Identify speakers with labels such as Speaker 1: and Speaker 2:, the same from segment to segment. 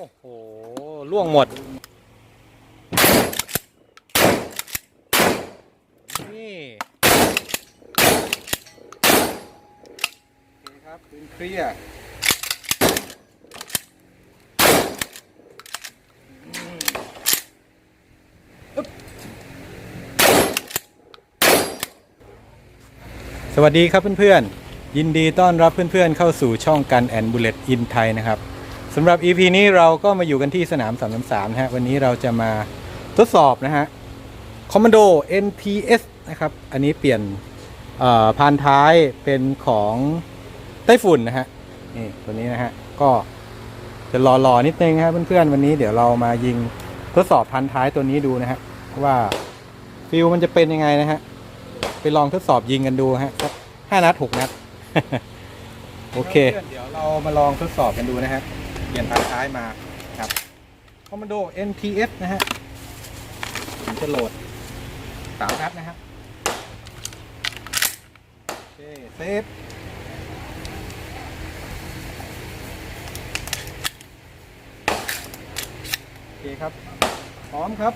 Speaker 1: โอ้โหล่วงหมด นี่
Speaker 2: โอเคครับปืนเคลียร์อืมอึ๊บ
Speaker 1: สวัสดีครับเพื่อนๆ ยินดีต้อนรับเพื่อนๆ เข้าสู่ช่องกันแอนบุลเลตอินไทยนะครับ สำหรับ EP นี้เราก็มาอยู่กันที่สนาม333นะฮะ วันนี้เราจะมาทดสอบนะฮะคอมมานโด NTS นะครับ อันนี้เปลี่ยนพานท้ายเป็นของไต้ฝุ่นนะฮะ นี่ตัวนี้นะฮะ ก็จะรอๆนิดนึงนะครับเพื่อนๆ วันนี้เดี๋ยวเรามายิงทดสอบพันท้ายตัวนี้ดูนะฮะ ว่าฟิลมันจะเป็นยังไงนะฮะ ไปลองทดสอบยิงกันดูฮะห้านัดหกนัด โอเค เดี๋ยวเรามาลองทดสอบกันดูนะฮะ ลี่ยนทางท้ายมาครับคอมมานโด NTS นะฮะผมจะโหลดสามนัดนะฮะโอเคเซฟโอเคครับ พร้อมครับ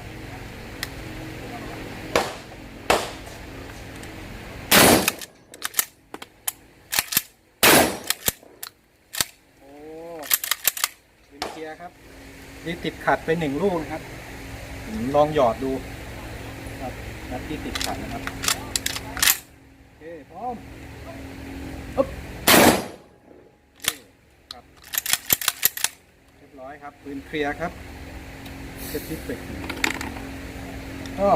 Speaker 1: โอ้วินเกียร์ ครับนี่ติดขัดไปหนึ่งลูกนะครับลองหยอดดูครับนัดที่ติดขัดนะครับโอเคพร้อมอึ๊บเครับเรียบร้อยครับปืนเคลียร์ครับเซตที่เฟกก็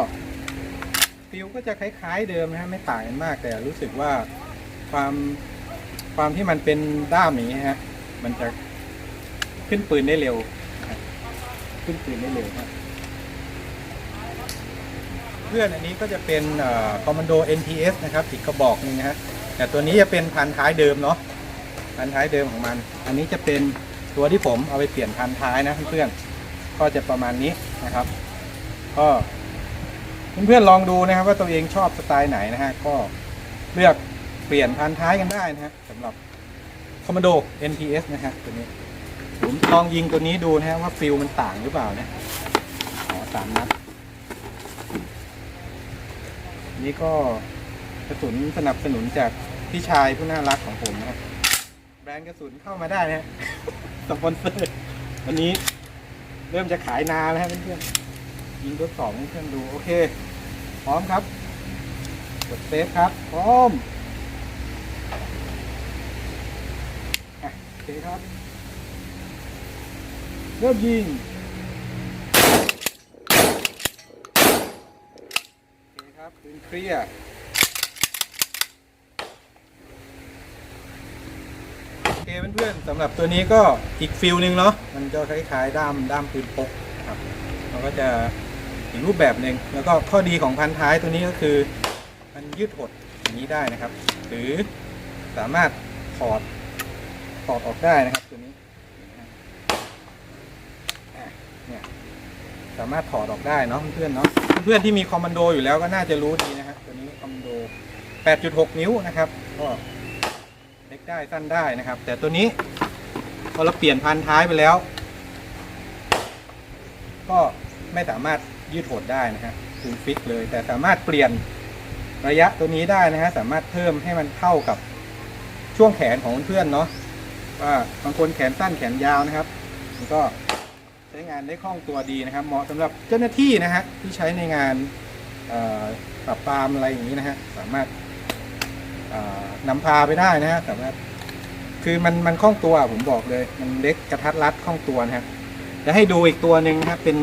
Speaker 1: ฟิลก็จะคล้ายๆเดิมนะฮะไม่ต่างกันมากแต่รู้สึกว่าความความที่มันเป็นด้ามอย่างนี้ฮะมันจะ ขึ้นปืนได้เร็ว ขึ้นปืนได้เร็วครับเพื่อนอันนี้ก็จะเป็นคอมมานโด NTS นะครับอีกกระบอกนึงนะฮะแต่ตัวนี้จะเป็นพันท้ายเดิมเนาะพันท้ายเดิมของมัน อันนี้จะเป็นตัวที่ผมเอาไปเปลี่ยนพันท้ายนะเพื่อนๆก็จะประมาณนี้นะครับ ก็เพื่อนๆลองดูนะครับ ว่าตัวเองชอบสไตล์ไหนนะฮะก็เลือกเปลี่ยนพันท้ายกันได้นะฮะสำหรับคอมมานโด NPS นะฮะตัวนี้ ผมลองยิงตัวนี้ดูนะฮะว่าฟิลมันต่างหรือเปล่านะอ๋อสามนัดนี่ก็กระสุนสนับสนุนจากพี่ชายผู้น่ารักของผมนะครับแบรนด์กระสุนเข้ามาได้นะฮะสปอนเซอร์วันนี้เริ่มจะขายนาแล้วฮะเพื่อนๆยิงทดสอบให้เพื่อนดูโอเค พร้อมครับกดเซฟครับ พร้อมโอเคครับ เริ่มยิงโอเคครับปืนเคลียร์โอเคเพื่อนๆสำหรับตัวนี้ก็อีกฟิลหนึ่งเนาะมันก็คล้ายๆด้ามด้ามปืนพกนะครับมันก็จะอีกรูปแบบหนึ่งแล้วก็ข้อดีของพันท้ายตัวนี้ก็คือ มันยืดหดอย่างนี้ได้นะครับ หรือสามารถถอดถอดออกได้นะครับตัวนี้อะเนี่ย สามารถถอดออกได้เนาะเพื่อนๆเนาะเพื่อนๆที่มีคอมมานโดอยู่แล้วก็น่าจะรู้ดีนะครับตัวนี้คอมมานโด 8.6 นิ้วนะครับก็เล็กได้สั้นได้นะครับ แต่ตัวนี้พอเราเปลี่ยนพันท้ายไปแล้ว ก็ไม่สามารถยืดหดได้นะฮะคือฟิกเลย แต่สามารถเปลี่ยนระยะตัวนี้ได้นะฮะสามารถเพิ่มให้มันเท่ากับช่วงแขนของเพื่อนเนาะว่าบางคนแขนสั้นแขนยาวนะครับก็ ช้งานได้คล่องตัวดีนะครับ เหมาะสำหรับเจ้าหน้าที่นะฮะที่ใช้ในงานปราบปรามอะไรอย่างนี้นะฮะสามารถเอ่อนำพาไปได้นะฮะสามารถคือมันมันคล่องตัวผมบอกเลย มันเล็กกระทัดรัดคล่องตัวนะครับจะให้ดูอีกตัวหนึ่งนะครับเป็น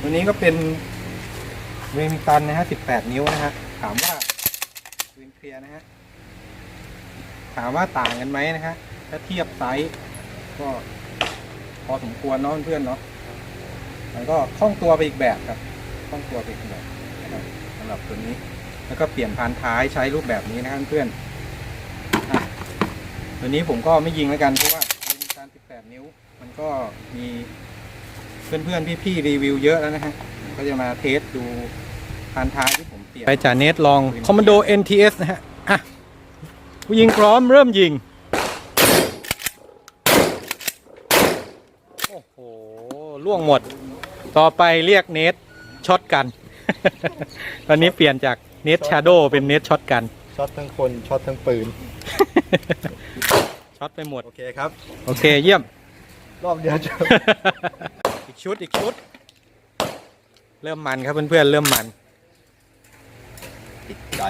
Speaker 1: ตัวนี้ก็เป็นเวมิงตันนะฮะ 18 นิ้วนะฮะถามว่าวินเคลียร์นะฮะ ถามว่าต่างกันไหมนะฮะถ้าเทียบไซส์ก็พอสมควรเนาะเพื่อนๆเนาะมันก็คล่องตัวไปอีกแบบครับคล่องตัวไปอีกแบบนะครับสำหรับตัวนี้ แล้วก็เปลี่ยนพานท้ายใช้รูปแบบนี้นะครับเพื่อนๆอะตัวนี้ผมก็ไม่ยิงแล้วกันเพราะว่าเวมิงตัน18 นิ้ว มันก็มีเพื่อนๆพี่ๆรีวิวเยอะแล้วนะฮะก็จะมาเทสดูพันท้ายที่ผมเปลี่ยนไปจ่าเนตลองคอมมานโด NTS นะฮะอะ ผู้ยิงพร้อมเริ่มยิง โอ้โห ล่วงหมด ต่อไปเรียกเนทช็อตกัน ตอนนี้เปลี่ยนจากเนทชาโดเป็นเนทช็อตกัน
Speaker 3: ช็อตทั้งคนช็อตทั้งปืน
Speaker 1: ช็อตไปหมด
Speaker 3: โอเคครับ
Speaker 1: โอเคเยี่ยม
Speaker 3: รอบเดียวจบ
Speaker 1: อีกชุดอีกชุด เริ่มมันครับเพื่อนๆเริ่มมัน
Speaker 3: ติดใจ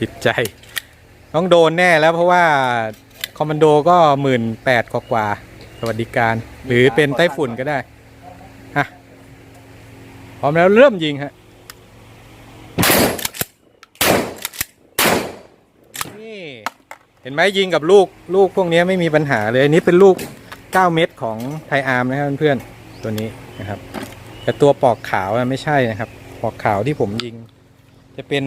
Speaker 1: ติดใจ ต้องโดนแน่แล้วเพราะว่าคอมมานโดก็หมื่นแปดกว่าๆสวัสดิการ หรือเป็นไต้ฝุ่นก็ได้ฮะพร้อมแล้วเริ่มยิงฮะนี่เห็นไหมยิงกับลูกลูกพวกนี้ไม่มีปัญหาเลยอันนี้เป็นลูก 9 เม็ดของไทอาร์มนะครับเพื่อนๆตัวนี้นะครับ แต่ตัวปอกขาวไม่ใช่นะครับ ปอกขาวที่ผมยิง จะเป็น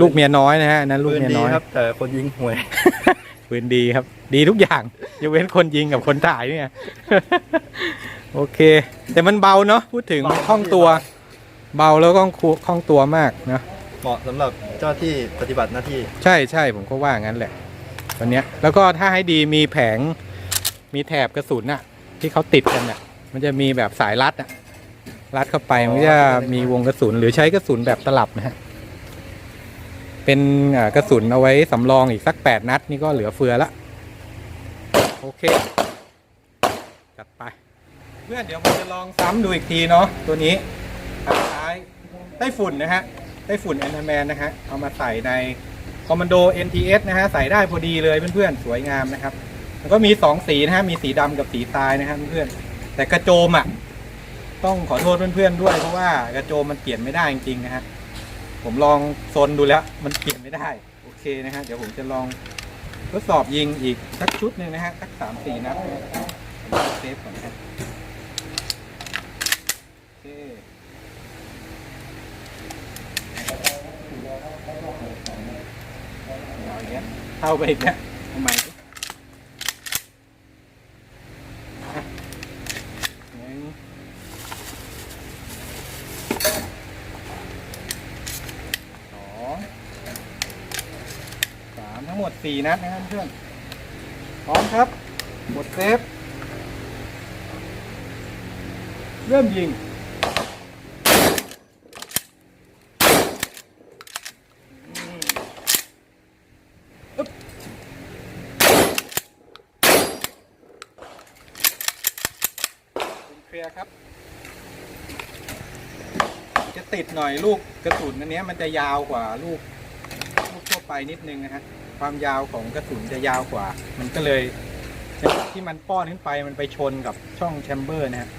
Speaker 1: ลูกเมียน้อยนะฮะอันนั้นลูก
Speaker 3: ปืน
Speaker 1: เมีย
Speaker 3: ดี
Speaker 1: น้อย
Speaker 3: ครับ แต่คนยิงห่วย
Speaker 1: ปืนดีครับ ดีทุกอย่างยกเว้นคนยิงกับคนถ่ายเนี่ย โอเค แต่มันเบาเนาะพูดถึง
Speaker 3: เบา
Speaker 1: คล่องตัว เบาแล้วก็คล่องตัวมากนะ
Speaker 3: เหมาะสำหรับเจ้าที่ปฏิบัติหน้าที่
Speaker 1: ใช่ใช่ผมก็ว่างั้นแหละวันเนี้ยแล้วก็ถ้าให้ดีมีแผงมีแถบกระสุนน่ะ ที่เขาติดกันน่ะ มันจะมีแบบสายรัดน่ะรัดเข้าไปมันก็จะมีวงกระสุนหรือใช้กระสุนแบบตลับนะฮะ เป็นกระสุนเอาไว้สำรองอีกสักแปดนัด นี่ก็เหลือเฟือละโอเค จัดไป เพื่อนเดี๋ยวผมจะลองซ้ำดูอีกทีเนาะตัวนี้อันท้ายไต้ฝุ่นนะฮะไต้ฝุ่นแอนแมนนะฮะเอามาใส่ในคอมมานโด NTS นะฮะใส่ได้พอดีเลยเพื่อนๆ สวยงามนะครับแล้วก็มีสองสีนะฮะมีสีดำกับสีทรายนะครับเพื่อนๆแต่กระโจมอะต้องขอโทษเพื่อนๆด้วยเพราะว่ากระโจมมันเปลี่ยนไม่ได้จริงๆนะฮะ ผมลองโซนดูแล้วมันเปลี่ยนไม่ได้ โอเคนะฮะเดี๋ยวผมจะลองทดสอบยิงอีกสักชุดหนึ่งนะฮะสักสามสี่นัดนะฮะเซฟก่อนนะโอเคเอาอย่างเงี้ยเข้าไปอีกแล้วทำไมดิอะหนึ่งสองสาม ทั้งหมดสี่นัดนะครับเพื่อนพร้อมครับหมดเซฟ เริ่มยิงอึ๊บเป็นเคลียร์ครับ จะติดหน่อยลูกกระสุนอันเนี้ยมันจะยาวกว่าลูกลูกทั่วไปนิดนึงนะฮะ ความยาวของกระสุนจะยาวกว่า มันก็เลยจังหวะที่มันป้อนขึ้นไปมันไปชนกับช่องแชมเบอร์นะฮะ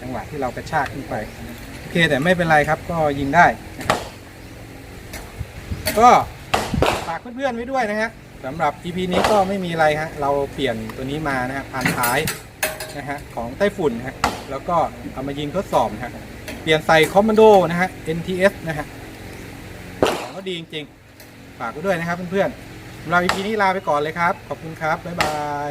Speaker 1: จังหวะที่เรากระชากขึ้นไปโอเคแต่ไม่เป็นไรครับก็ยิงได้นะครับก็ฝากเพื่อนๆไว้ด้วยนะฮะสำหรับ EP นี้ก็ไม่มีอะไรฮะเราเปลี่ยนตัวนี้มานะฮะพันท้ายนะฮะของไต้ฝุ่นนะฮะแล้วก็เอามายิงทดสอบนะฮะเปลี่ยนใส่คอมมานโดนะฮะ NTS นะฮะของก็ดีจริงๆฝากไว้ด้วยนะครับเพื่อนๆ สำหรับ EP นี้ลาไปก่อนเลยครับ ขอบคุณครับ บ๊ายบาย